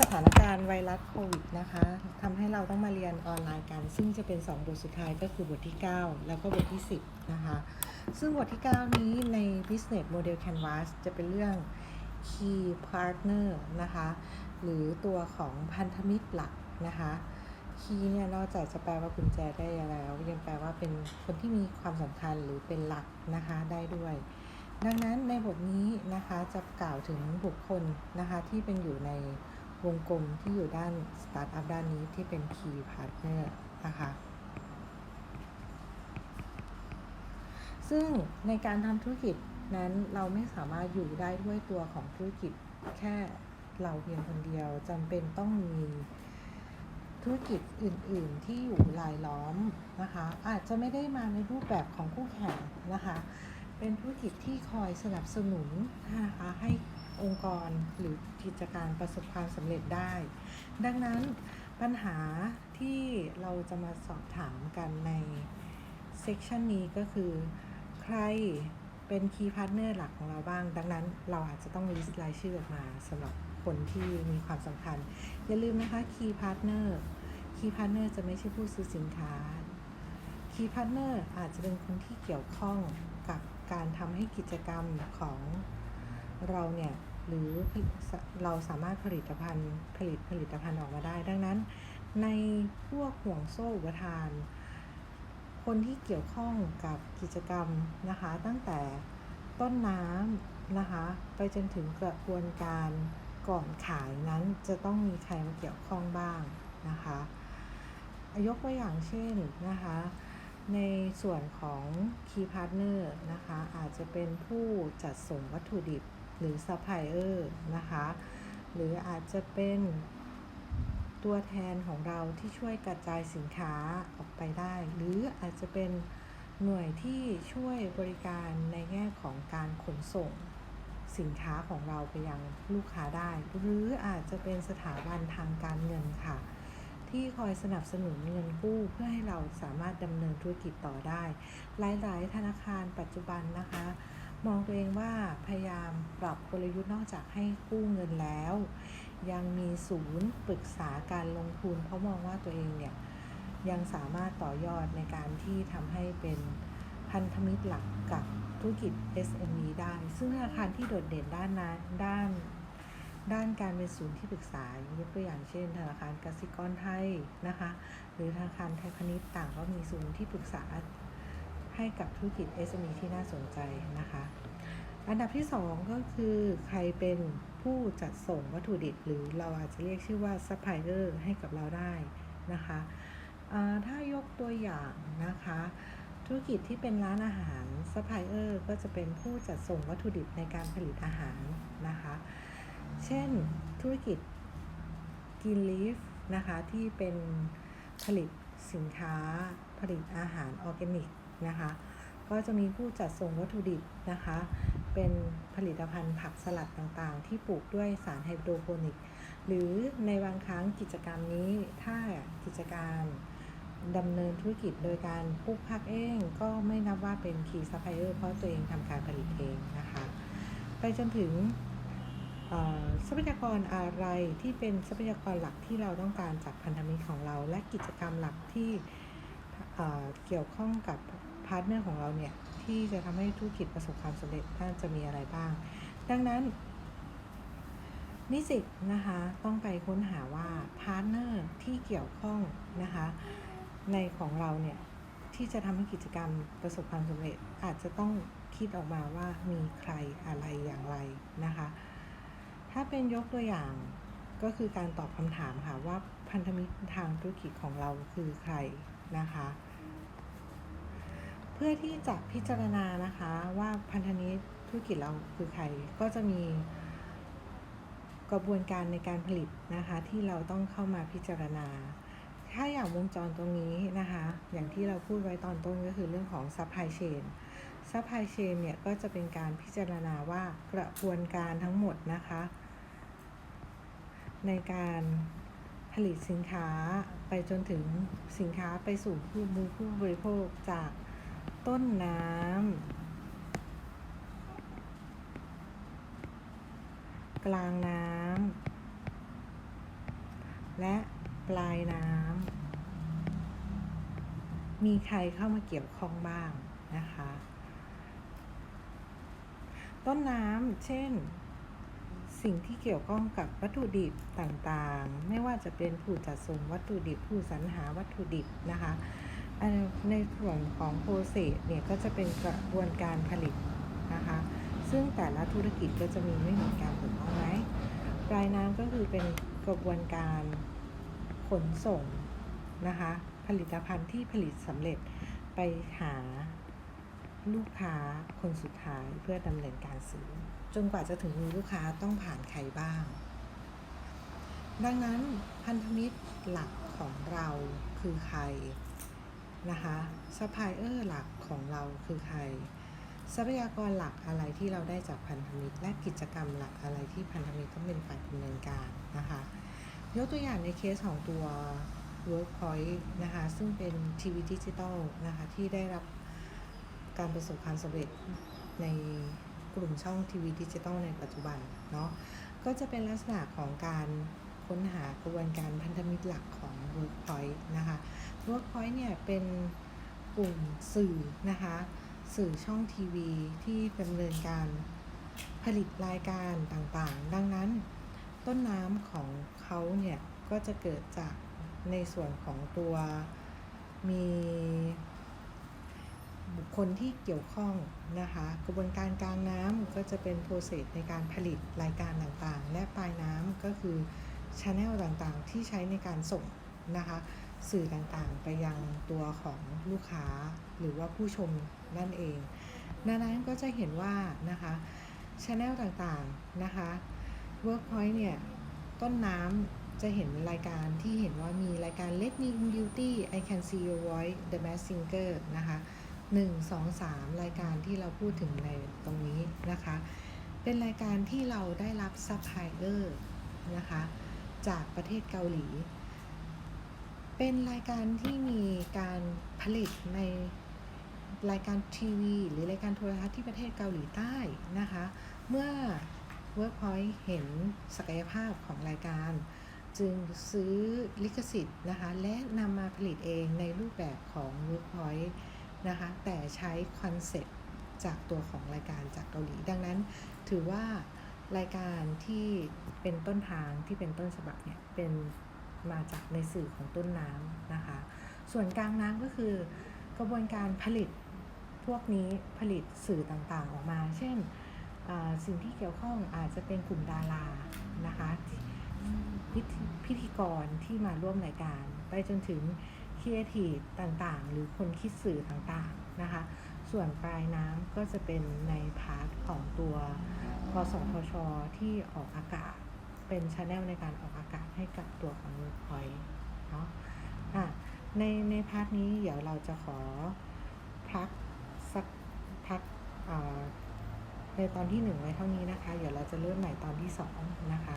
สถานการณ์ไวรัสโควิดนะคะทำให้เราต้องมาเรียนออนไลน์กัน ซึ่งจะเป็น 2 บทสุดท้ายก็คือบทที่ 9 แล้วก็บทที่ 10 นะคะ ซึ่งบทที่ 9 นี้ใน Business Model Canvas จะเป็นเรื่อง Key Partner นะคะ หรือตัวของพันธมิตรหลักนะคะ Key เนี่ยนอกจากจะแปลว่ากุญแจได้แล้ว ยังแปลว่าเป็นคนที่มีความสำคัญหรือเป็นหลักนะคะได้ด้วยดังนั้นในบทนี้นะคะจะกล่าวถึงบุคคลนะคะที่เป็นอยู่ใน วงกลมที่อยู่ด้านสตาร์ทอัพด้านนี้ที่เป็น Key Partner นะคะซึ่งในการทำธุรกิจนั้นเราไม่สามารถอยู่ได้ด้วยตัวของธุรกิจแค่เราเพียงคนเดียวจำเป็นต้องมีธุรกิจอื่น ๆ ที่อยู่รายล้อมนะคะ อาจจะไม่ได้มาในรูปแบบของคู่แข่งนะคะ เป็นธุรกิจที่คอยสนับสนุนนะคะให้ องค์กรหรือกิจการประสบความสำเร็จได้ ดังนั้นปัญหาที่เราจะมาสอบถามกันในเซกชันนี้ก็คือใครเป็น Key Partner หลักของเราบ้าง ดังนั้นเราอาจจะต้อง list รายชื่อออกมาสำหรับคนที่มีความสำคัญ อย่าลืมนะคะ Key Partner Key Partner จะไม่ใช่ผู้ซื้อสินค้า Key Partner อาจจะเป็นคนที่เกี่ยวข้องกับการทำให้กิจกรรมของ เราเนี่ยหรือเราสามารถผลิตภัณฑ์ผลิตผลิตภัณฑ์ออกมาได้ ดังนั้น ในพวกห่วงโซ่อุปทาน คนที่เกี่ยวข้องกับกิจกรรมนะคะตั้งแต่ต้นน้ำนะคะไปจนถึงกระบวนการก่อนขายนั้นจะต้องมีใครมาเกี่ยวข้องบ้างนะคะยกตัวอย่างเช่นนะคะในส่วนของ Key Partner นะคะอาจจะเป็นผู้จัดส่งวัตถุดิบ หรือ Supplier นะคะ หรืออาจจะเป็นตัวแทนของเราที่ช่วยกระจายสินค้าออกไปได้ หรืออาจจะเป็นหน่วยที่ช่วยบริการในแง่ของการขนส่งสินค้าของเราไปยังลูกค้าได้ หรืออาจจะเป็นสถาบันทางการเงินค่ะ ที่คอยสนับสนุนเงินกู้เพื่อให้เราสามารถดำเนินธุรกิจต่อได้ หลาย ๆ ธนาคารปัจจุบันนะคะ มองตัวเองว่าพยายามปรับกลยุทธ์นอกจากให้กู้เงินแล้ว ยังมีศูนย์ปรึกษาการลงทุน เพราะมองว่าตัวเองเนี่ยยังสามารถต่อยอดในการที่ทำให้เป็นพันธมิตรหลักกับธุรกิจ SME ได้ ซึ่งธนาคารที่โดดเด่นด้านนั้นด้าน ด้านการเป็นศูนย์ที่ปรึกษายกตัวอย่างเช่น ธนาคารกสิกรไทยนะคะ หรือธนาคารไทยพาณิชย์ต่างก็มีศูนย์ที่ปรึกษา ให้กับธุรกิจ SME ที่น่าสนใจนะคะ อันดับที่ 2 ก็คือใครเป็นผู้จัดส่งวัตถุดิบ หรือเราอาจจะเรียกชื่อว่าซัพพลายเออร์ให้กับเราได้นะคะถ้ายกตัวอย่างนะคะ ธุรกิจที่เป็นร้านอาหารซัพพลายเออร์ก็จะเป็นผู้จัดส่งวัตถุดิบในการผลิตอาหารนะคะ เช่นธุรกิจกินลีฟนะคะที่เป็นผลิตสินค้าผลิตอาหารออร์แกนิก นะคะ ก็จะมีผู้จัดส่งวัตถุดิบนะคะ เป็นผลิตภัณฑ์ผักสลัดต่างๆ ที่ปลูกด้วยสารไฮโดรโปนิก หรือในบางครั้งกิจกรรมนี้ถ้ากิจการดำเนินธุรกิจโดยการปลูกผักเองก็ไม่นับว่าเป็นคีย์ซัพพลายเออร์เพราะตัวเองทำการผลิตเองนะคะ ไปจนถึงทรัพยากรอะไรที่เป็นทรัพยากรหลักที่เราต้องการจากพันธมิตรของเรา และกิจกรรมหลักที่ เกี่ยวข้องกับพาร์ทเนอร์ของเราเนี่ยที่จะทำให้ธุรกิจประสบความสำเร็จน่าจะมีอะไรบ้าง ดังนั้น นิสิตนะคะต้องไปค้นหาว่าพาร์ทเนอร์ที่เกี่ยวข้องนะคะในของเราเนี่ยที่จะทำให้กิจกรรมประสบความสำเร็จอาจจะต้องคิดออกมาว่ามีใครอะไรอย่างไรนะคะ ถ้าเป็นยกตัวอย่างก็คือการตอบคำถามค่ะว่าพันธมิตรทางธุรกิจของเราคือใครนะคะ เพื่อที่จะพิจารณานะคะว่าพันธมิตธุรกิจเราคือใครก็จะมีกระบวนการในการผลิตนะคะที่เราต้องเข้ามาพิจารณา ถ้าอย่างวงจรตรงนี้นะคะ อย่างที่เราพูดไว้ตอนต้นก็คือเรื่องของ supply chain supply chain เนี่ยก็จะเป็นการพิจารณาว่ากระบวนการทั้งหมดนะคะ ในการผลิตสินค้าไปจนถึงสินค้าไปสู่ผู้บริโภคจาก ต้นน้ำกลางน้ำและปลายน้ำมีใครเข้ามาเกี่ยวข้องบ้างนะคะ ต้นน้ำเช่น สิ่งที่เกี่ยวข้องกับวัตถุดิบต่างๆ ไม่ว่าจะเป็นผู้จัดส่งวัตถุดิบผู้สรรหาวัตถุดิบนะคะ ในส่วนของโปรเซสเนี่ยก็จะเป็นกระบวนการผลิตนะคะ ซึ่งแต่ละธุรกิจก็จะมีไม่เหมือนกันถูกต้องไหมปลายน้ำก็คือเป็นกระบวนการขนส่งนะคะ ผลิตภัณฑ์ที่ผลิตสำเร็จไปหาลูกค้าคนสุดท้ายเพื่อดำเนินการซื้อ จนกว่าจะถึงมือลูกค้าต้องผ่านใครบ้าง ดังนั้นพันธมิตรหลักของเราคือใคร นะคะซัพพลายเออร์หลักของเราคือใคร ทรัพยากรหลักอะไรที่เราได้จากพันธมิตร และกิจกรรมหลักอะไรที่พันธมิตรต้องเป็นฝ่ายดำเนินการนะคะยกตัวอย่างในเคสของตัว Workpoint นะคะซึ่งเป็นทีวีดิจิตอลนะคะที่ได้รับการประสบความสำเร็จในกลุ่มช่องทีวีดิจิตอลในปัจจุบันเนาะก็จะเป็นลักษณะของการค้นหากระบวนการพันธมิตรหลักของ Workpoint นะคะ Workpoint เนี่ยเป็นกลุ่มสื่อนะคะ สื่อช่องทีวีที่ดำเนินการผลิตรายการต่างๆ ดังนั้นต้นน้ำของเขาเนี่ยก็จะเกิดจากในส่วนของตัวมีบุคคลที่เกี่ยวข้องนะคะ กระบวนการกลางน้ำก็จะเป็นโปรเซสในการผลิตรายการต่างๆ และปลายน้ำก็คือชแนลต่างๆ ที่ใช้ในการส่งนะคะ สื่อต่างๆ ไปยังตัวของลูกค้าหรือว่าผู้ชมนั่นเองดังนั้นก็จะเห็นว่านะคะชแนลต่างๆนะคะ Workpoint เนี่ยต้นน้ำจะเห็นรายการที่เห็นว่ามีรายการ Let Me In Beauty I Can See Your Voice The Mask Singer นะคะ1 2 3 รายการที่เราพูดถึงในตรงนี้นะคะ เป็นรายการที่เราได้รับซัพพลายเออร์นะคะจากประเทศเกาหลี เป็นรายการที่มีการผลิตในรายการทีวี หรือรายการโทรทัศน์ที่ประเทศเกาหลีใต้นะคะ เมื่อ Workpoint เห็นศักยภาพของรายการ จึงซื้อลิขสิทธิ์นะคะ และนำมาผลิตเองในรูปแบบของ Workpoint นะคะ แต่ใช้คอนเซ็ปต์จากตัวของรายการจากเกาหลี ดังนั้นถือว่ารายการที่เป็นต้นทางที่เป็นต้นฉบับเนี่ยเป็น มาจากในสื่อของต้นน้ำนะคะ ส่วนกลางน้ำก็คือกระบวนการผลิตพวกนี้ผลิตสื่อต่างๆออกมา เช่นสิ่งที่เกี่ยวข้องอาจจะเป็นกลุ่มดารานะคะพิธีพิธีกรที่มาร่วมรายการ ไปจนถึงครีเอทีฟต่างๆ หรือคนคิดสื่อต่างๆนะคะ ส่วนปลายน้ำก็จะเป็นในพาร์ทของตัวกสทชที่ออกอากาศ เป็นชาแนลในการออกอากาศให้กับตัวของ Workpoint เนาะอะในในพาร์ทนี้เดี๋ยวเราจะขอพักสักพักอ่าในตอนที่หนึ่งไว้เท่านี้นะคะ เดี๋ยวเราจะเริ่มใหม่ตอนที่สองนะคะ